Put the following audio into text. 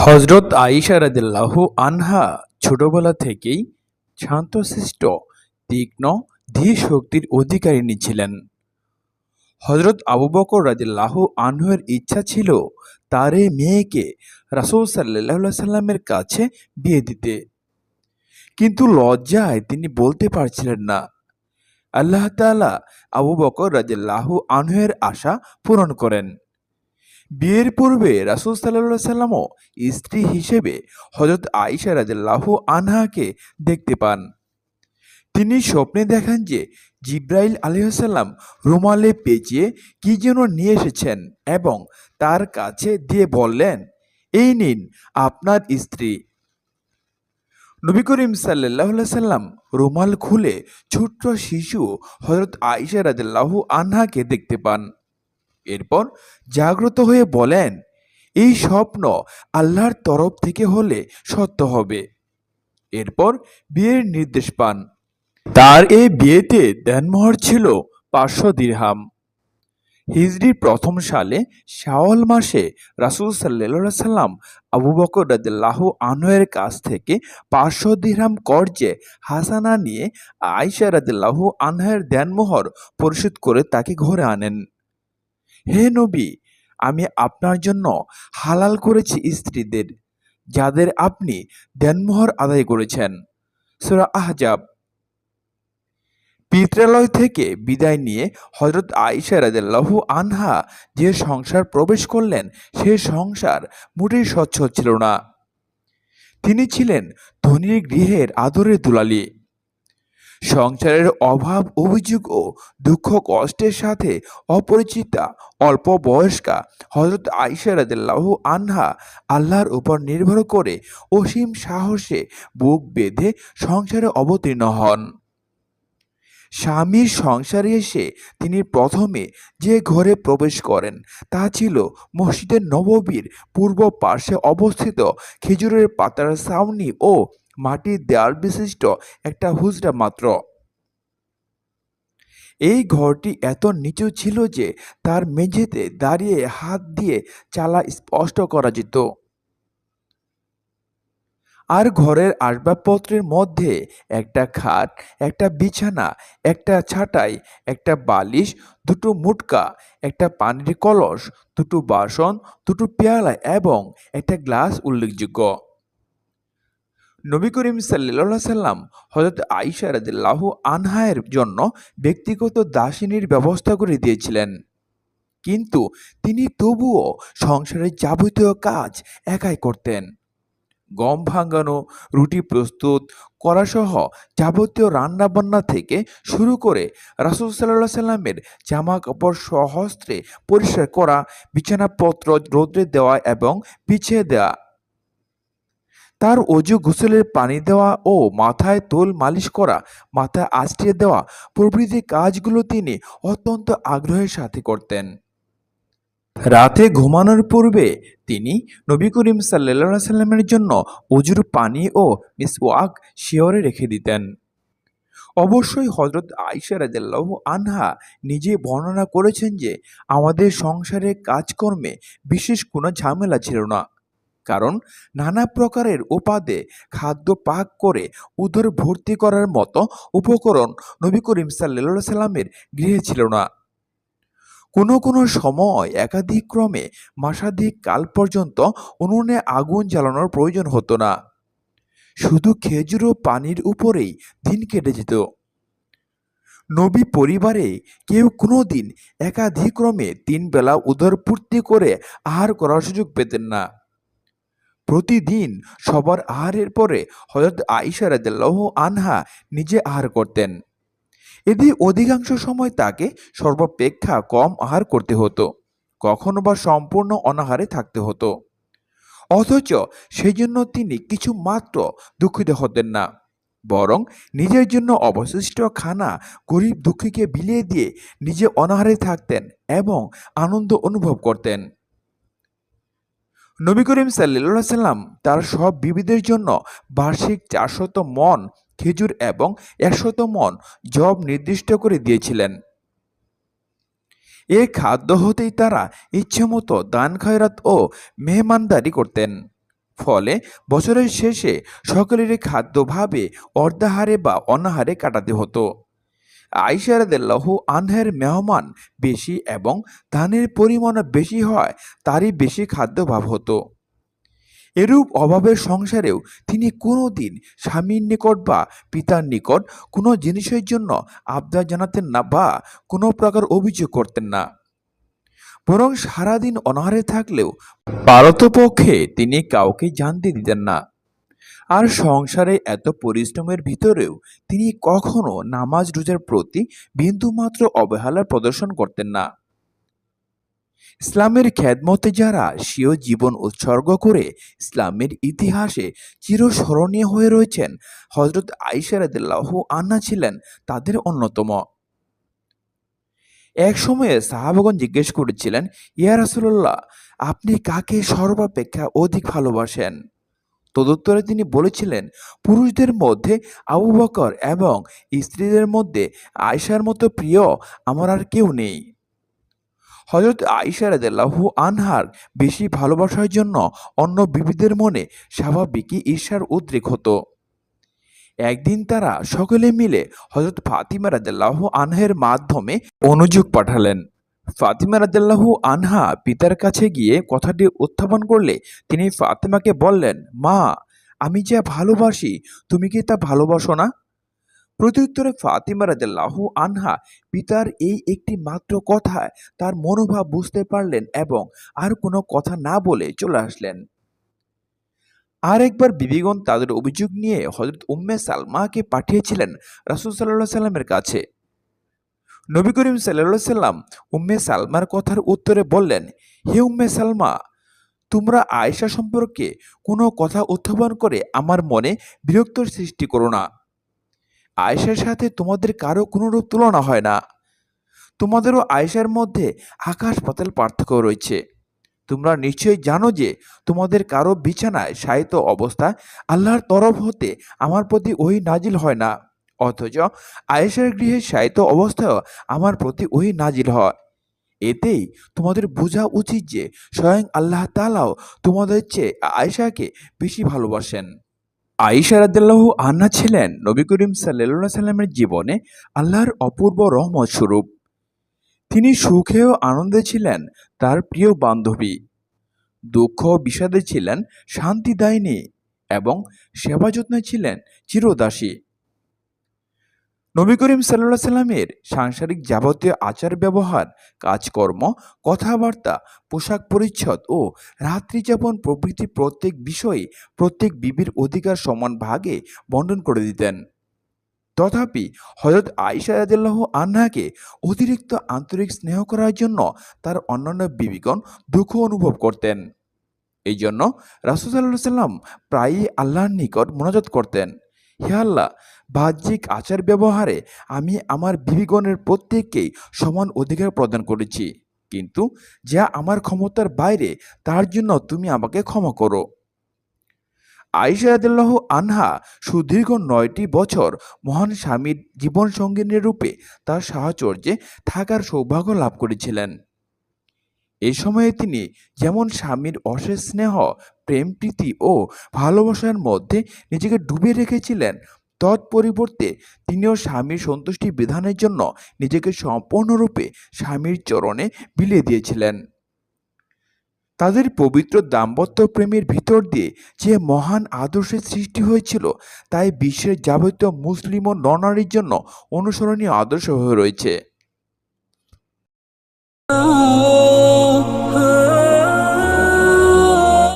হজরত আইসা রাদিল্লাহ আনহা ছোটবেলা থেকেই শান্তশিষ্ট, তীক্ষ্ণ ধীর শক্তির অধিকারিণী ছিলেন। হজরত আবু বকর রাদিল্লাহ আনহুয়ের ইচ্ছা ছিল তার এই মেয়েকে রাসূল সাল্লাহ সাল্লামের কাছে বিয়ে দিতে। কিন্তু লজ্জায় তিনি বলতে পারছিলেন না। আল্লাহ তাআলা আবু বকর রাদিল্লাহ আনহুয়ের আশা পূরণ করেন। বিয়ের পূর্বে রাসূল সাল্লাহ সাল্লামও স্ত্রী হিসেবে হজরত আইসা রাদিল্লাহ আনহাকে দেখতে পান। তিনি স্বপ্নে দেখান যে জিব্রাইল আলহাম রুমালে পেঁচিয়ে কি যেন নিয়ে এসেছেন এবং তার কাছে দিয়ে বললেন, এই নিন, আপনার স্ত্রী নবী করিম সাল্লাহ সাল্লাম রুমাল খুলে ছোট্ট শিশু হজরত আইসা রাদিল্লাহু আনহাকে দেখতে পান। এরপর জাগ্রত হয়ে বলেন, এই স্বপ্ন আল্লাহর তরফ থেকে হলে সত্য হবে। এরপর বিয়ের নির্দেশ পান। তার এই বিয়েতে দেনমোহর ছিল পাঁচশো দিরহাম। হিজরির প্রথম সালে শাওয়াল মাসে রাসূল আলাইহি সাল্লাম আবু বকর রাদিয়াল্লাহু আনহুয়ের কাছ থেকে পাঁচশো দিরহাম কর্জে হাসানা নিয়ে আয়েশা রাদিয়াল্লাহু আনহার দেনমোহর পরিশোধ করে তাকে ঘরে আনেন। হে নবী, আমি আপনার জন্য হালাল করেছি স্ত্রীদের, যাদের আপনি দেনমোহর আদায় করেছেন। সূরা আহজাব পিত্রালয় থেকে বিদায় নিয়ে হজরত আইসা রাদিয়াল্লাহু আনহা যে সংসার প্রবেশ করলেন, সে সংসার মোটেই স্বচ্ছ ছিল না। তিনি ছিলেন ধনীর গৃহের আদরের দুলালি। সংসারের অভাব, অভিযোগ ও দুঃখ, কষ্টের সাথে অপরিচিতা, অল্প বয়স্কা হজরত আইসা রাদিয়াল্লাহু আনহা আল্লাহর উপর নির্ভর করে অসীম সাহসে বুক বেঁধে সংসারে অবতীর্ণ হন। স্বামীর সংসারে এসে তিনি প্রথমে যে ঘরে প্রবেশ করেন, তা ছিল মসজিদের নববীর পূর্ব পার্শ্বে অবস্থিত খেজুরের পাতার ছাউনি ও মাটির দেয়াল বিশিষ্ট একটা হুজরা মাত্র। এই ঘরটি এত নিচু ছিল যে তার মেঝেতে দাঁড়িয়ে হাত দিয়ে চালা স্পষ্ট করা যেত। আর ঘরের আসবাবপত্রের মধ্যে একটা খাট, একটা বিছানা, একটা ছাটাই, একটা বালিশ, দুটো মুটকা, একটা পানির কলস, দুটো বাসন, দুটো পেয়ালা এবং একটা গ্লাস উল্লেখযোগ্য। নবী করিম সাল্লাহ সাল্লাম হজরত আইসা রাদিল্লাহু আনহায়ের জন্য ব্যক্তিগত দাসিনীর ব্যবস্থা করে দিয়েছিলেন। কিন্তু তিনি তবুও সংসারের যাবতীয় কাজ একাই করতেন। গম ভাঙানো, রুটি প্রস্তুত করাসহ যাবতীয় রান্নাবান্না থেকে শুরু করে রাসুল সাল্লাহ সাল্লামের জামা কাপড় সহস্ত্রে পরিষ্কার করা, বিছানাপত্র রোদ্রে দেওয়া এবং পিছিয়ে দেওয়া। তার অজু গোসলের পানি দেওয়া ও মাথায় তোল মালিশ করা, মাথায় আশ্রিয়ে দেওয়া প্রভৃতি কাজগুলো তিনি অত্যন্ত আগ্রহের সাথে করতেন। রাতে ঘুমানোর পূর্বে তিনি নবী করিম সাল্লা সাল্লামের জন্য অজুর পানি ও মিসওয়াক শিয়রে রেখে দিতেন। অবশ্যই হজরত আইসা রাজাল্লাহ আনহা নিজে বর্ণনা করেছেন যে, আমাদের সংসারে কাজকর্মে বিশেষ কোনো ঝামেলা ছিল না। কারণ নানা প্রকারের উপাদে খাদ্য পাক করে উদর ভর্তি করার মতো উপকরণ নবী করিম সাল্লা সাল্লামের গৃহে ছিল না। কোনো কোনো সময় একাধিক ক্রমে মাসাধিক কাল পর্যন্ত উনুনে আগুন জ্বালানোর প্রয়োজন হতো না। শুধু খেজুর ও পানির উপরেই দিন কেটে যেত। নবী পরিবারে কেউ কোনো দিন একাধিক্রমে তিন বেলা উদরপূর্তি করে আহার করার সুযোগ পেতেন না। প্রতিদিন সবার আহারের পরে হজরত আইসা রাদিয়াল্লাহ আনহা নিজে আহার করতেন। এদি অধিকাংশ সময় তাকে সর্বাপেক্ষা কম আহার করতে হতো, কখনো বা সম্পূর্ণ অনাহারে থাকতে হতো। অথচ সেই জন্য তিনি কিছু মাত্র দুঃখিত হতেন না, বরং নিজের জন্য অবশিষ্ট খানা গরিব দুঃখীকে বিলিয়ে দিয়ে নিজে অনাহারে থাকতেন এবং আনন্দ অনুভব করতেন। নবী করিম সাল্লা সাল্লাম তার সব বিবিদের জন্য বার্ষিক চারশত মন খেজুর এবং একশত মন জব নির্দিষ্ট করে দিয়েছিলেন। এ খাদ্য হতেই তারা ইচ্ছেমতো দান খয়রাত ও মেহমানদারি করতেন। ফলে বছরের শেষে সকলেরই খাদ্যভাবে অর্ধাহারে বা অনাহারে কাটাতে হতো। আইসারদাল্লাহু আনহের মেহমান বেশি এবং ধানের পরিমাণও বেশি হয়, তারই বেশি খাদ্যভাব হতো। এরূপ অভাবের সংসারেও তিনি কোনো দিন স্বামীর নিকট বা পিতার নিকট কোনো জিনিসের জন্য আবদার জানাতেন না বা কোনো প্রকার অভিযোগ করতেন না। বরং সারাদিন অনাহারে থাকলেও পারতপক্ষে তিনি কাউকে জানতে দিতেন না। আর সংসারে এত পরিশ্রমের ভিতরেও তিনি কখনো নামাজ রোজার প্রতি বিন্দুমাত্র অবহেলা প্রদর্শন করতেন না। ইসলামের খ্যাদমতে যারা স্বীয় জীবন উৎসর্গ করে ইসলামের ইতিহাসে চিরস্মরণীয় হয়ে রয়েছেন হজরত আইসারাদিল্লাহ আন্না ছিলেন তাদের অন্যতম। এক সময়ে সাহাবাগন জিজ্ঞেস করেছিলেন, ইয়া রাসুল্লাহ আপনি কাকে সর্বাপেক্ষা অধিক ভালোবাসেন? তদুত্তরে তিনি বলেছিলেন, পুরুষদের মধ্যে আবু বকর এবং স্ত্রীদের মধ্যে আয়সার মতো প্রিয় আমার আর কেউ নেই। হজরত আইসা রাদিয়াল্লাহু আনহার বেশি ভালোবাসার জন্য অন্য বিবিদের মনে স্বাভাবিকই ঈর্ষার উদ্রেক হতো। একদিন তারা সকলে মিলে হজরত ফাতিমা রাদিয়াল্লাহু আনহের মাধ্যমে অনুযোগ পাঠালেন। ফাতিমা রাদিয়াল্লাহু আনহা পিতার কাছে গিয়ে কথাটি উত্থাপন করলে তিনি ফাতিমাকে বললেন, মা, আমি যা ভালোবাসি, তুমি কি তা ভালোবাসো না? প্রত্যুত্তরে ফাতিমা রাদিয়াল্লাহু আনহা পিতার এই একটি মাত্র কথায় তার মনোভাব বুঝতে পারলেন এবং আর কোনো কথা না বলে চলে আসলেন। আর একবার বিবিগণ তাদের অভিযোগ নিয়ে হজরত উম্মে সালমাকে পাঠিয়েছিলেন রাসুল সাল্লাহ সাল্লামের কাছে। নবী করিম সাল্লাহ সাল্লাম উম্মে সালমার কথার উত্তরে বললেন, হে উম্মে সালমা, তোমরা আয়েশা সম্পর্কে কোনো কথা উত্থাপন করে আমার মনে বিরক্তর সৃষ্টি করো না। আয়েশার সাথে তোমাদের কারও কোনোরূপ তুলনা হয় না। তোমাদেরও আয়েশার মধ্যে আকাশ পাতাল পার্থক্য রয়েছে। তোমরা নিশ্চয়ই জানো যে তোমাদের কারও বিছানায় শায়িত অবস্থা আল্লাহর তরফ হতে আমার প্রতি ওই নাজিল হয় না। অথচ আয়েশার গৃহে শায়িত অবস্থায়ও আমার প্রতি ওই নাজিল হয়। এতেই তোমাদের বোঝা উচিত যে স্বয়ং আল্লাহ তালাও তোমাদের চেয়ে আয়েশাকে বেশি ভালোবাসেন। আয়েশা আদাল্লাহ আন্না ছিলেন নবী করিম সাল্লা সাল্লামের জীবনে আল্লাহর অপূর্ব রহমত স্বরূপ। তিনি সুখে ও আনন্দে ছিলেন তার প্রিয় বান্ধবী। দুঃখ বিষাদে ছিলেন শান্তিদায়িনী এবং সেবা যত্নে ছিলেন চিরদাসী। নবী করিম সাল্লাহ সাল্লামের সাংসারিক যাবতীয় আচার ব্যবহার, কাজকর্ম, কথাবার্তা, পোশাক পরিচ্ছদ ও রাত্রিযাপন প্রভৃতি প্রত্যেক বিষয়ে প্রত্যেক বিবির অধিকার সমান ভাগে বন্টন করে দিতেন। তথাপি হজরত আইসা আন্নাকে অতিরিক্ত আন্তরিক স্নেহ করার জন্য তার অন্যান্য বিবিগণ দুঃখ অনুভব করতেন। এই জন্য রাসুসাল্লাহ সাল্লাম প্রায়ই আল্লাহর নিকট মোনাজাত করতেন। হে আল্লাহ, বাহ্যিক আচার ব্যবহারে আমি আমার বিবিগণের প্রত্যেককেই সমান অধিকার প্রদান করেছি। কিন্তু যা আমার ক্ষমতার বাইরে, তার জন্য তুমি আমাকে ক্ষমা করো। আইসারাদিল্লাহ আনহা সুদীর্ঘ নয়টি বছর মহান স্বামীর জীবন সঙ্গিনীর রূপে তার সাহচর্যে থাকার সৌভাগ্য লাভ করেছিলেন। এ সময়ে তিনি যেমন স্বামীর অশেষ স্নেহ, প্রেম, প্রীতি ও ভালোবাসার মধ্যে নিজেকে ডুবে রেখেছিলেন, তৎপরিবর্তে তিনিও স্বামীর সন্তুষ্টি বিধানের জন্য নিজেকে সম্পূর্ণরূপে স্বামীর চরণে বিলিয়ে দিয়েছিলেন। তাদের পবিত্র দাম্পত্য প্রেমের ভিতর দিয়ে যে মহান আদর্শের সৃষ্টি হয়েছিল, তাই বিশ্বের যাবতীয় মুসলিম ও ননারীর জন্য অনুসরণীয় আদর্শ হয়ে রয়েছে।